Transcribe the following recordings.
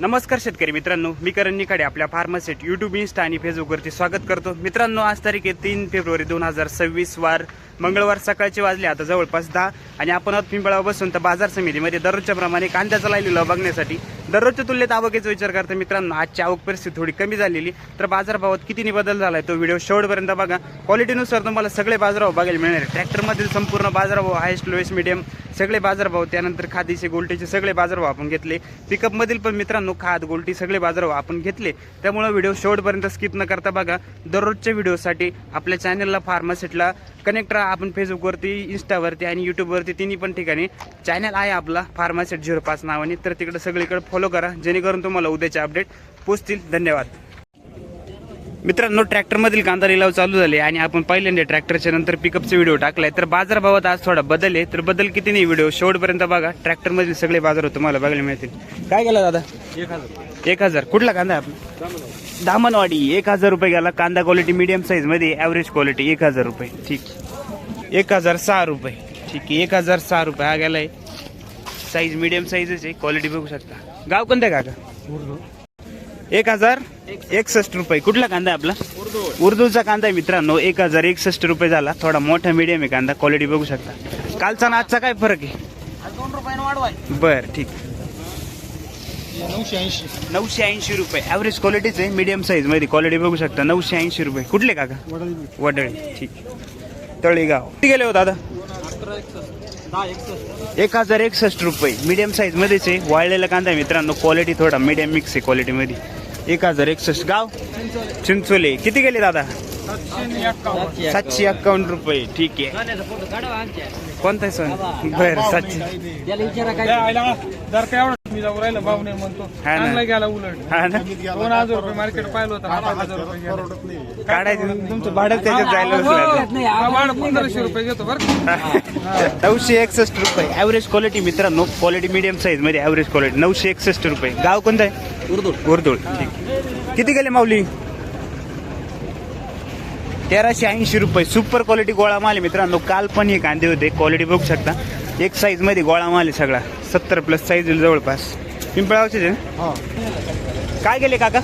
नमस्कार शेतकरी मित्रांनो मी करण निकाडे आपल्या फार्मासेट युट्यूब इन्स्टा आणि फेसबुकवरती स्वागत करतो. मित्रांनो आज तारीख आहे तीन फेब्रुवारी दोन हजार सव्वीस वार मंगळवार सकाळचे वाजले आता जवळपास दहा. आणि आपण आत पिंपळावर बसून तर बाजार समितीमध्ये दररोजच्या प्रमाणे कांद्याचा लाईलीला बघण्यासाठी. दररोजच्या तुलनेत आवकेचा विचार करता मित्रांनो आजची आवक परिस्थिती थोडी कमी झालेली. तर बाजारभावात किती बदल झाला आहे तो व्हिडिओ शेवटपर्यंत बघा. क्वालिटीनुसार तुम्हाला सगळे बाजारभाव बघायला मिळणार आहे ट्रॅक्टरमधील संपूर्ण बाजारभाव हायस्ट लोएस्ट मिडियम सगळे बाजारभाव त्यानंतर खादीचे गोल्टीचे सगळे बाजारभाव आपण घेतले. पिकअपमधील पण मित्रांनो खाद गोल्टी सगळे बाजारभाव आपण घेतले. त्यामुळे व्हिडिओ शेवटपर्यंत स्किप न करता बघा. दररोजच्या व्हिडिओसाठी आपल्या चॅनलला फार्मासिटला कनेक्ट राहा. आपण फेसबुकवरती इंस्टावरती आणि यूट्यूबवरती तिन्ही पण ठिकाणी चॅनल आहे आपला फार्मासिट झिरो पाच नावाने. तर तिकडे सगळीकडे फॉलो करा. जेणेकरून तुम्हाला उद्याचे अपडेट पोचतील. धन्यवाद. मित्रांनो ट्रॅक्टरमधील कांदा लिलाव चालू झाले आणि आपण पहिल्यांदा ट्रॅक्टरच्या नंतर पिकअपचे व्हिडिओ टाकलाय. तर बाजारभावात आज थोडा बदल आहे. तर बदल किती नाही व्हिडिओ शेवटपर्यंत बघा. ट्रॅक्टरमधील सगळे बाजार तुम्हाला बघायला मिळतील. काय गेला दादा? एक हजार. एक हजार कुठला कांदा आहे आपला? दामनवाडी. एक हजार रुपये गेला. कांदा क्वालिटी मीडियम साईजमध्ये ॲव्हरेज क्वालिटी एक हजार रुपये. ठीक. एक हजार सहा रुपये. ठीक आहे. एक हजार सहा रुपये. हा गेलाय. साईज मीडियम साईजच आहे. क्वालिटी बघू शकता. गाव कोणतं काका? एक हजार एकसष्ट रुपये. कुठला कांदा आहे आपला? उर्दूचा कांदा आहे मित्रांनो. एक हजार एकसष्ट रुपये झाला. थोडा मोठा मीडियम आहे कांदा. क्वालिटी बघू शकता. कालचा आणि आजचा काय फरक आहे? दोन रुपयानं वाढवाय बर ठीक. नऊशे ऐंशी नऊशे ऐंशी रुपये. ॲव्हरेज क्वालिटीच आहे मीडियम साईजमध्ये क्वालिटी बघू शकता. नऊशे ऐंशी रुपये. कुठले काका? वडळी. ठीक. तळेगाव. किती गेले हो दादा? एक हजार एकसष्ट रुपये. मीडियम साईज मध्येच आहे. वाळलेला कांदा आहे मित्रांनो. क्वालिटी थोडा मीडियम मिक्स आहे क्वालिटी मध्ये. एक हजार एकसष्ट. गाव? चिंचोले. किती गेले दादा? सातशे एक्कावन्न रुपये. ठीक आहे. कोणता सण? बर सातशे. मी जाऊ राहिलं भाऊ नाही म्हणतो. हा ना. चांगला गेला उलट. हा ना. दोन हजार रुपये मार्केट पाहिलं होतं हजार रुपये गेलं. काढायचं तुमचं भाडं त्याच्यात जायला हा, पंधराशे रुपये घेतो बरं. का? नऊशे एकसष्ट रुपये. ॲव्हरेज क्वालिटी मित्रांनो क्वालिटी मीडियम साईजमध्ये ॲव्हरेज क्वालिटी नऊशे एकसष्ट रुपये. गाव कोणतं आहे? उर्दूळ उर्दूळ ठीक. किती गेले माऊली? तेराशे ऐंशी रुपये. सुपर क्वालिटी गोळा माल आहे मित्रांनो. काल पण हे कांदे होते. क्वालिटी बघू शकता. एक साईजमध्ये गोळा माल आहे सगळा. सत्तर प्लस साईज जवळपास. पिंपळावचे आहे काय गेले काका?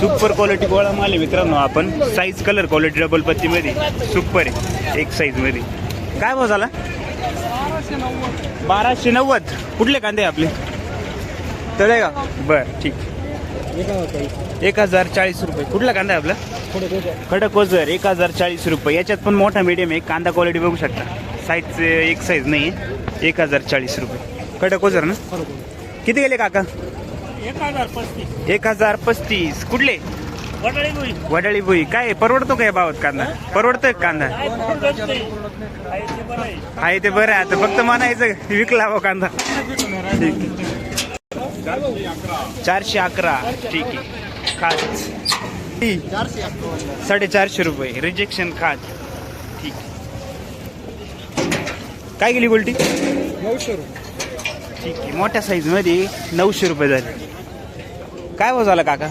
सुपर क्वालिटी गोळा माल आहे मित्रांनो आपण. साईज कलर क्वालिटी डबल पत्ती मध्ये सुपर आहे. एक साईजमध्ये. काय भाव झाला? बाराशे नव्वद. कुठले कांदे आपले? तळेगाव बर ठीक. एक हजार चाळीस रुपये. कुठला कांदा आहे आपला? खडक ओझर. एक हजार चाळीस रुपये. याच्यात पण मोठा मीडियम आहे. कांदा क्वालिटी बघू शकता. साईज एक साईज नाही आहे. एक हजार चाळीस रुपये. खडक ओझर ना? किती गेले काका? एक हजार पस्तीस. एक हजार पस्तीस. कुठले? वडाळी भुई. वडाळी भुई. काय परवडतो काय भावात कांदा? परवडतोय का कांदा? काय परवडत नाही. आहे ते बरं आहे. आहे ते बरं आहे. आता फक्त म्हणायचं विकला हो कांदा. चारशे अकरा. ठीक आहे. खात साडेचारशे रुपये. रिजेक्शन खात ठीक काय गेली गोल्टी? नऊशे रुपये. ठीक आहे मोठ्या साईजमध्ये नऊशे रुपये झाले. काय भाव झाला काका?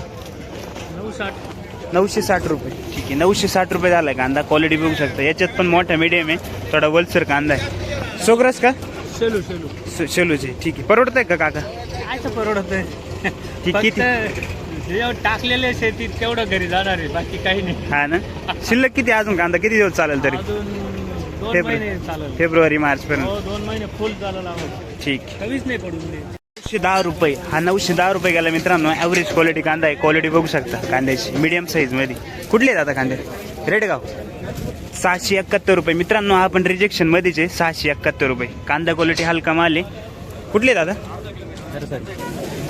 नऊ साठ नऊशे साठ रुपये. ठीक आहे नऊशे साठ रुपये झालाय कांदा. क्वालिटी बघू शकता. याच्यात पण मोठा मीडियम आहे. थोडा वलसर कांदा आहे. सोग्रस का? शेलू शेलू. स- शेलूचे. ठीक आहे. परवडतंय का काका? काय परवडत नाही ठीक किती? हे टाकलेले शेतीत तेवढं घरी जाणार आहे बाकी काही नाही. हा ना? शिल्लक किती अजून कांदा? किती दिवस चालेल तरी? फेब्रुवारी. महिने चालेल. फेब्रुवारी मार्च पर्यंत हो दोन महिने फुल चालेल आम्हाला. ठीक. कधीच नाही पडून दे नऊशे दहा रुपये. हा नऊशे दहा रुपये गेला मित्रांनो. ॲव्हरेज क्वालिटी कांदा आहे. क्वालिटी बघू शकता. कांद्याची. मीडियम साईजमध्ये. कुठले आहेत आता कांदे? रेडगाव सहाशे एकाहत्तर रुपये. मित्रांनो हा पण रिजेक्शन मध्येच. आहे सहाशे एकाहत्तर रुपये. कांदा क्वालिटी हलका माल आहे. कुठले आहेत दादा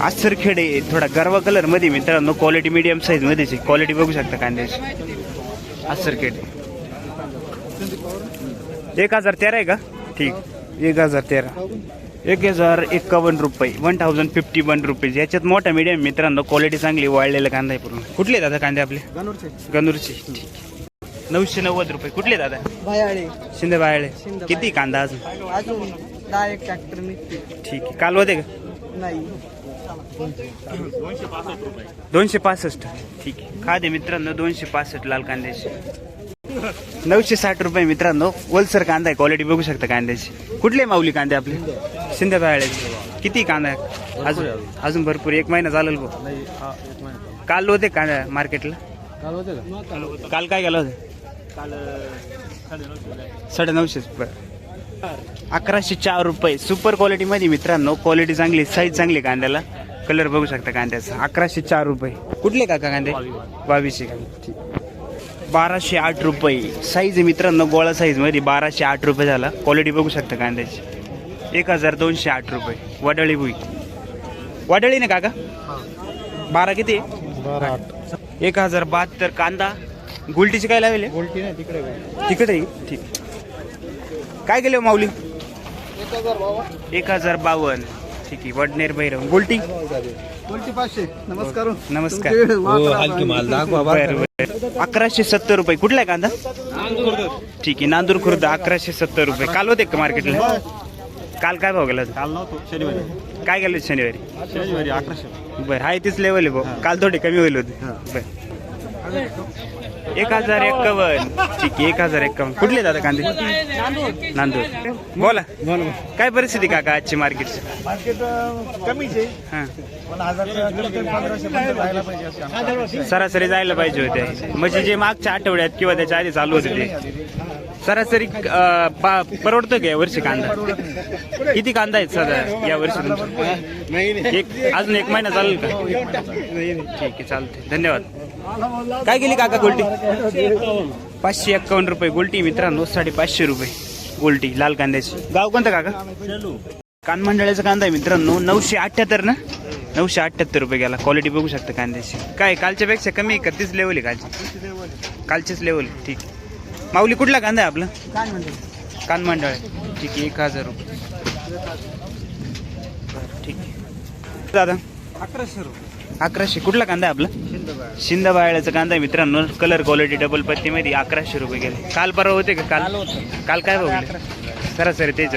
आसरखेडे थोडा गरवा कलरमध्ये मित्रांनो. क्वालिटी मीडियम साईज मध्येच. आहे क्वालिटी बघू शकता कांद्याची. आसरखेडे एक हजार तेरा आहे का? ठीक. एक हजार तेरा. एक हजार एक्कावन्न रुपये. One thousand fifty one rupees याच्यात मोठा मीडियम मित्रांनो. क्वालिटी चांगली वाळलेला कांदा आहे पूर्ण. कुठले दादा कांदे आपले? गणूरचे. ठीक. नऊशे नव्वद रुपये. कुठले दादा? शिंदे बायळे किती कांदा अजून? ठीक आहे. काल होते का? नाही. दोनशे पासष्ट ठीक आहे. खादे मित्रांनो दोनशे पासष्ट लाल कांद्याचे. नऊशे साठ रुपये मित्रांनो वलसर कांदा आहे क्वालिटी बघू शकता कांद्याची. कुठले माऊली कांदे आपले? शिंदे बायळे किती कांदा आहे? अजून अजून. भरपूर एक महिना चालेल भाऊ. काल होते कांदा मार्केटला? काल होते काल काय गेलं होतं? काल साडे नऊशे अकराशे चार रुपये. सुपर क्वालिटीमध्ये मित्रांनो क्वालिटी चांगली साईज चांगली कांद्याला. कलर बघू शकता कांद्याचा. अकराशे चार रुपये. कुठले काका कांदे? बावीसशे कांदे. ठीक. बाराशे आठ रुपये. साईज आहे मित्रांनो गोळा साईजमध्ये बाराशे आठ रुपये झाला. क्वालिटी बघू शकता कांद्याची एक हजार दोनशे आठ रुपये. वडाळी भुई. वडाळी ना काका? बारा किती आहे? एक हजार बहात्तर कांदा. गुलटीची काय लावेल? उलटी नाही तिकडे तिकडे आहे? ठीक. काय केले हो माऊली? एक हजार बावन्न ठीक आहे वडनेर भैरव. गोल्टी? कोणती पाचशे. नमस्कार. नमस्कार. अकराशे सत्तर रुपये. कुठला आहे कांदा? ठीक आहे नांदूर खुर्द अकराशे सत्तर रुपये. काल होते का मार्केटला? काल काय भाव गेला होता? काल नव्हतो शनिवारी. काय गेलं शनिवारी? शनिवारी अकराशे. बरं हाय तीच लेवल आहे भाऊ. काल थोडे कमी होईल होते. बरं. एक हजार एक्कावन्न ठीक आहे एक हजार एक्कावन्न कुठले दादा कांदे? नांदूर. बोला. काय परिस्थिती काका आजची मार्केटची मार्केट कमीच आहे. हां. पण हजार पंधराशे पर्यंत जायला पाहिजे असं आमचं. सरासरी जायला पाहिजे होते. म्हणजे जे मागच्या आठवड्यात किंवा त्याच्या आधी चालू होते ते. सरासरी अं, पा- परवडतो का या वर्षी कांदा? किती कांदा आहेत सध्या या वर्षी तुमचा? एक अजून एक महिना चालेल का? ठीक आहे चालते धन्यवाद. काय गेली काका गोल्टी? पाचशे एक्कावन्न रुपये गोल्टी मित्रांनो साडेपाचशे रुपये गोल्टी लाल कांद्याची. गाव कोणतं काका? कानमंडळाचा कांदा आहे मित्रांनो नऊशे अठ्ठ्याहत्तर ना? नऊशे अठ्ठ्याहत्तर रुपये गेला. क्वालिटी बघू शकता कांद्याची. काय कालच्यापेक्षा कमी आहे का? तीच लेवल आहे कालची. कालचीच लेवल ठीक माऊली कुठला कांदा आहे आपला? कान मंडळ. आहे ठीक आहे एक हजार रुपये. बरं, ठीक आहे. दादा? अकराशे रुपये. अकराशे. कुठला कांदा आहे आपला? शिंदा बाळ्याचा कांदा आहे मित्रांनो. कलर क्वालिटी डबल पत्तीमध्ये अकराशे रुपये गेले. काल परवा होते का? काल काल काय बघले सरासरी तेच.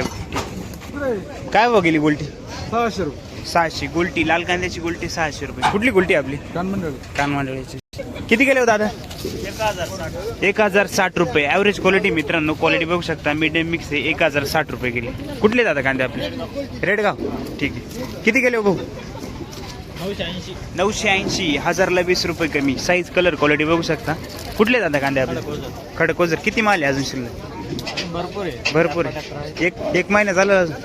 काय गेली गोल्टी? सहाशे रुपये. सहाशे. गुलटी लाल कांद्याची गुलटी सहाशे रुपये. कुठली गुलटी आपली? कानमंडळ कानमांडळीची किती गेले हो दादा? एक हजार साठ रुपये. ॲव्हरेज क्वालिटी मित्रांनो क्वालिटी बघू शकता. मीडियम मिक्स आहे. एक हजार साठ रुपये गेले. कुठले दादा कांदे आपले? रेडगाव. ठीक आहे. किती गेले हो भाऊ? नऊशे ऐंशी. हजारला वीस रुपये कमी. साईज कलर क्वालिटी बघू शकता. कुठले दादा कांदे आपले? खडकोजर किती माल आहे अजून शिल्लक? भरपूर आहे. भरपूर आहे. एक एक महिना झाला अजून.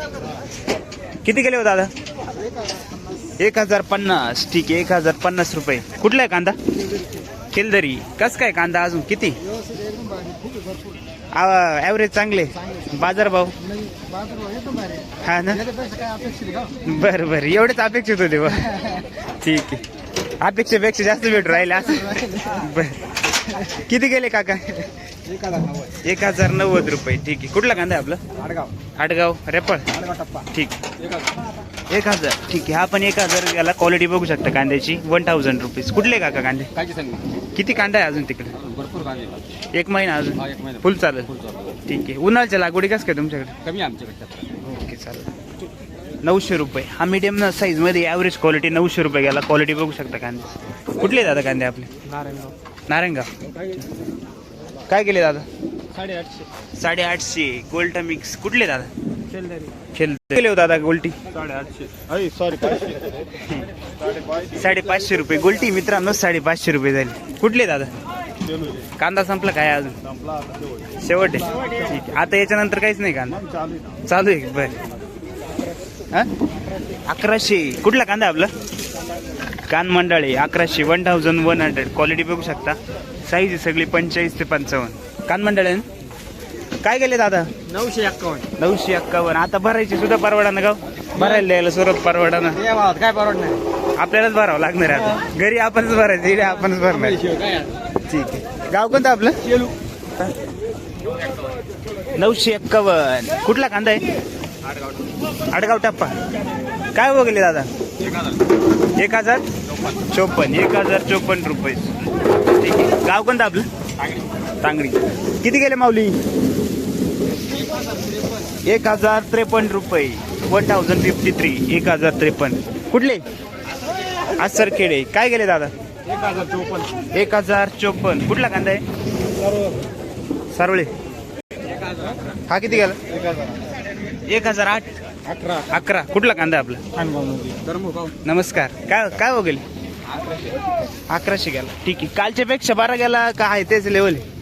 किती गेले हो दादा? एक हजार पन्नास. ठीक आहे एक हजार पन्नास रुपये. कुठला आहे कांदा? केलदरी. कस काय कांदा अजून? किती? ॲव्हरेज चांगले. बाजारभाव हा ना? बरं बरं. एवढेच अपेक्षित होते बा. ठीक आहे. अपेक्षेपेक्षा जास्त भेट राहिले असं. बरं. किती गेले काका? एक हजार नव्वद रुपये. ठीक आहे. कुठला कांदा आहे आपला? आडगाव. आडगाव. रेपळ. ठीक. एक हजार. ठीक आहे. हा पण एक हजार याला क्वालिटी बघू शकता कांद्याची. वन थाउजंड रुपीज कुठले काका कांदे? सांगितलं किती कांदा आहे अजून तिकडे? भरपूर कांदे एक महिना अजून? हा, एक महिना. फुल चालेल. फुल चालू. ठीक आहे. उन्हाळ्याच्या लागवडी कसं काय तुमच्याकडे? कमी आहे आमच्याकडे ओके चालेल. नऊशे रुपये. हा मीडियम साईजमध्ये ॲव्हरेज क्वालिटी नऊशे रुपये गेला क्वालिटी बघू शकता कांदे. कुठले दादा कांदे आपले? नारायणगाव. नारायणगाव. काय गेले दादा? साडेआठशे. साडेआठशे. गोल्ड मिक्स कुठले दादा? शेलदारी खेळ गेले हो दादा गोल्टी. साडेपाचशे रुपये गोल्टी मित्रांनो साडेपाचशे रुपये झाली. कुठले दादा? कांदा संपला काय अजून? संपला आता शेवट. आहे ठीक आहे. आता याच्यानंतर काहीच नाही कांदा. चालू आहे ना. चालू आहे बर. हा? अकराशे. कुठला कांदा आपला? कान मंडळी अकराशे. One thousand one hundred quality बघू शकता. साईज आहे सगळी पंचेचाळीस ते पंचावन्न. कान मंडळ आहे ना? काय गेले दादा? नऊशे एक्कावन्न. नऊशे एक्कावन्न. आता भरायची सुद्धा परवडा ना गाव भरायला द्यायला सुरत परवडा ना. या भावात काय परवडणार? आपल्यालाच भरावं लागणार आहे आता. घरी आपणच भरायचं इकडे आपणच भरणार ठीक आहे. गाव कोणतं आपलं? नऊशे एक्कावन्न. कुठला कांदा आहे? आडगाव. टप्पा. काय बघले दादा? एक हजार. चोपन्न. एक हजार चोपन्न रुपये. ठीक आहे. गाव कोणतं आपलं? तांगडी किती गेले माऊली? एक हजार त्रेपन्न रुपये. वन थाउजंड फिफ्टी थ्री एक हजार त्रेपन्न. कुठले? आज खेडे काय गेले दादा? एक हजार चोपन्न. एक हजार चोपन्न. कुठला कांदा आहे? सारोळे. हा किती गेला? एक हजार आठ. अकरा. अकरा कुठला कांदा आपला? नमस्कार. काय काय हो गेले? अकराशे. गेला. ठीक आहे. कालच्या पेक्षा बारा गेला का आहे तेच लेवल आहे?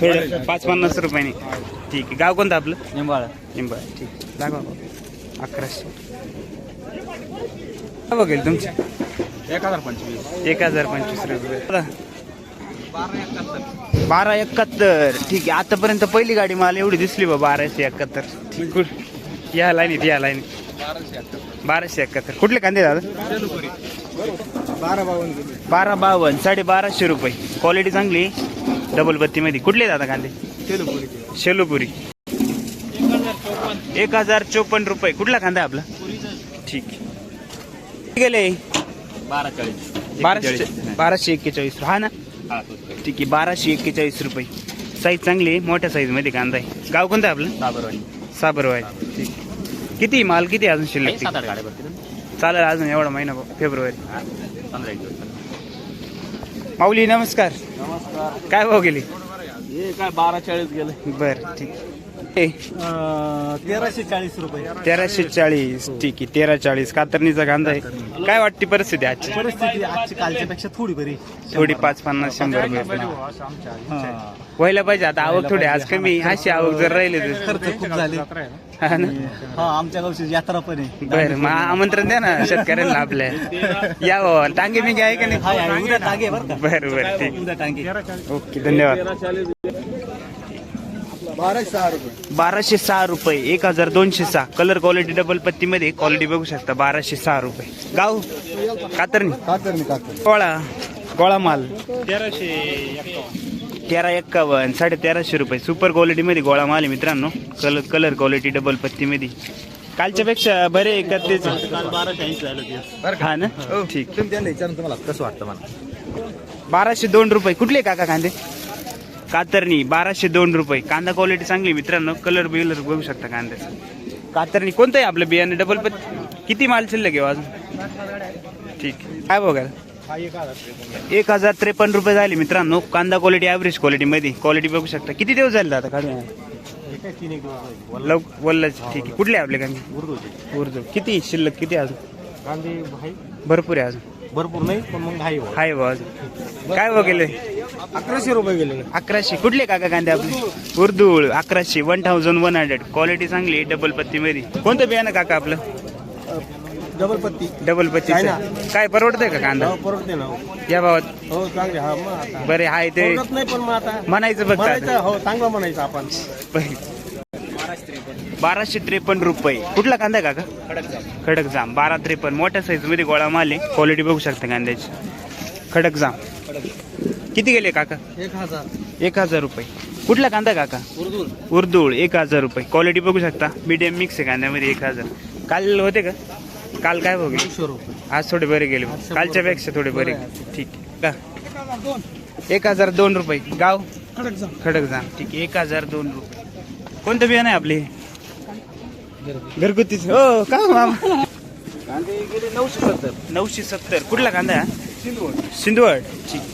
थोडं पाच पन्नास रुपयाने. ठीक आहे. गाव कोणतं आपलं? निंबाळ. निंबा ठीक आहे. दाखवा अकराशे. काय बघेल तुमचे? एक हजार पंचवीस. एक हजार पंचवीस रुपये. दादा. बारा एकाहत्तर. ठीक आहे. आतापर्यंत पहिली गाडी मला एवढी दिसली बा बाराशे एकाहत्तर. ठीक कुठ या लाईनीत या लाईनीत. बाराशे एकाहत्तर. कुठले कांदे दादा? बारा बावन्न बारा बावन्न साडे बाराशे रुपये. क्वालिटी चांगली डबल बत्तीमध्ये. कुठले दादा कांदे? शेलोपुरी. एक हजार चोपन्न रुपये. कुठला कांदा आपला? ठीक. गेले? बारा चाळीस बाराशे बाराशे एक्केचाळीस. हा ना? ठीक आहे. बाराशे एक्केचाळीस रुपये. साईज चांगली आहे. मोठ्या साईजमध्ये कांदा आहे. गाव कोणतं आपलं? साबरवाय ठीक. आहे. किती माल किती अजून शिल्लक? सात आठ गाड्या चालेल अजून एवढा महिना फेब्रुवारी. पंधरा एक दिवस माऊली नमस्कार. नमस्कार काय भाव गेली? हे काय बारा चाळीस गेले. बर ठीक. तेराशे चाळीस रुपये. तेराशे चाळीस ठीक आहे. तेरा चाळीस कातरणीचा कांदा आहे. काय वाटते परिस्थिती आजची? परिस्थिती आजची कालच्या पेक्षा थोडी बरी. थोडी पाच पन्नास शंभर रुपये. व्हायला पाहिजे आता आवक थोडी आज कमी अशी आवक जर राहिली तर. खर्च खूप झाले. हा ना? हा आमच्या गावची यात्रा पण आहे. बर मग आमंत्रण द्या ना शेतकऱ्यांना आपल्या. या बाबा टांगे मी आहे का हाय, हाय, नाही उद्या टांगे बरं का? बर बर ठीक. उद्या टांगे. ओके धन्यवाद. बाराशे सहा रुपये बाराशे सहा रुपये एक हजार दोनशे सहा. कलर क्वालिटी डबल पत्ती मध्ये क्वालिटी बघू शकता बाराशे सहा रुपये. गाव? कातरणी. कातर मी कातर गोळा गोळा माल तेरा एक्कावन्न साडे तेराशे रुपये. सुपर क्वालिटी मध्ये गोळा माल आहे मित्रांनो. कलर कलर क्वालिटी डबल पत्ती मध्ये. कालच्या पेक्षा बरे आहे का तेच? हा ना? ठीक. तुम्ही त्यांना विचारून तुम्हाला कसं वाटतं मला. बाराशे दोन रुपये. कुठले काका कांदे? कातरणी बाराशे दोन रुपये. कांदा क्वालिटी चांगली मित्रांनो. कलर बिलर बघू शकता कांद्याचा. कातरणी कोणतं आहे आपलं बियाणे? डबल पत किती माल शिल्लक आहे हो अजून? ठीक. काय बघाल? हा एक हजार एक हजार त्रेपन्न रुपये झाले मित्रांनो. कांदा क्वालिटी ॲव्हरेज क्वालिटी मध्ये. क्वालिटी बघू शकता. किती दिवस झाले आता काढून तीन एक दिवस लव वल्लच ठीक आहे. कुठले आपले कांदे? उर्दूचे. उर्दू. किती शिल्लक? किती अजून? कांदे भाई? भरपूर आहे अजून. भरपूर नाही पण मग हाय अजून. काय बघेल अकराशे रुपये गेले. अकराशे. कुठले काका कांदे आपले? उर्दूळ अकराशे. One thousand one hundred quality चांगली डबल पत्ती मध्ये. कोणतं बियाणं काका आपलं? डबल पत्ती. डबल पत्ती. काय परवडतंय का कांदा? हो, परवडते ना हो. या भावात? हो चांगले हा मग आता. बरे हाय ते परवडत नाही पण मग आता म्हणायचं बघ म्हणायचं हो चांगलं म्हणायचं आपण. बाराशे त्रेपन्न रुपये. कुठला कांदा आहे काका? खडक जाम. बारा त्रेपन्न. मोठ्या साईजमध्ये गोळा माल आहे. क्वालिटी बघू शकता कांद्याची. खडक जाम. किती गेले काका? एक हजार. एक हजार रुपये. कुठला कांदा आहे काका? उर्दू उर्दूळ एक हजार रुपये. क्वालिटी बघू शकता. मीडियम मिक्स आहे कांद्यामध्ये एक हजार. काल होते का? काल काय बघे दोनशे रुपये. आज थोडे बरे गेले. कालच्या पेक्षा थोडे बरे. ठीक आहे. एक हजार दोन रुपये. गाव? खडक जा खडक जा ठीक आहे. एक हजार दोन रुपये. कोणतं बियाणं आहे आपले? घरगुतीच. हो का मामा? कांदे गेले नऊशे सत्तर. नऊशे सत्तर. कुठला कांदा सिंधवड सिंधवड ठीक.